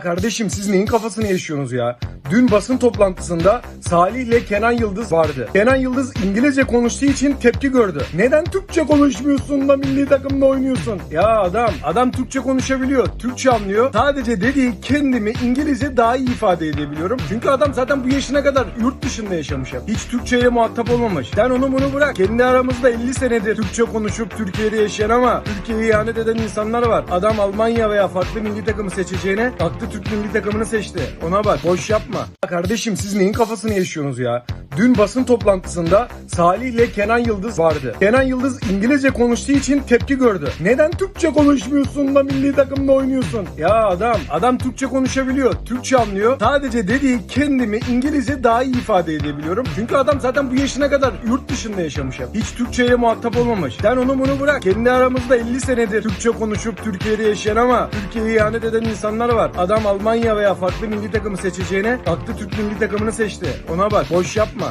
Kardeşim siz neyin kafasını yaşıyorsunuz ya? Dün basın toplantısında Salih ile Kenan Yıldız vardı. Kenan Yıldız İngilizce konuştuğu için tepki gördü. Neden Türkçe konuşmuyorsun da milli takımda oynuyorsun? Ya adam, adam Türkçe konuşabiliyor, Türkçe anlıyor. Sadece dediği kendimi İngilizce daha iyi ifade edebiliyorum. Çünkü adam zaten bu yaşına kadar yurt dışında yaşamış hep. Hiç Türkçeyle muhatap olmamış. Sen onu bunu bırak. Kendi aramızda 50 senedir Türkçe konuşup Türkiye'de yaşayan ama Türkiye'ye ihanet eden insanlar var. Adam Almanya veya farklı milli takımı seçeceğine kalktı Türk milli takımını seçti. Ona bak boş yapma. Kardeşim siz neyin kafasını yaşıyorsunuz ya? Dün basın toplantısında Salih ile Kenan Yıldız vardı. Kenan Yıldız İngilizce konuştuğu için tepki gördü. Neden Türkçe konuşmuyorsun da milli takımda oynuyorsun? Ya adam, adam Türkçe konuşabiliyor, Türkçe anlıyor. Sadece dediği kendimi İngilizce daha iyi ifade edebiliyorum. Çünkü adam zaten bu yaşına kadar yurt dışında yaşamış. Hiç Türkçeyle muhatap olmamış. Sen onu bunu bırak. Kendi aramızda 50 senedir Türkçe konuşup Türkiye'de yaşayan ama Türkiye'ye ihanet eden insanlar var. Adam Almanya veya farklı milli takımı seçeceğine kalktı Türk milli takımını seçti. Ona bak boş yapma.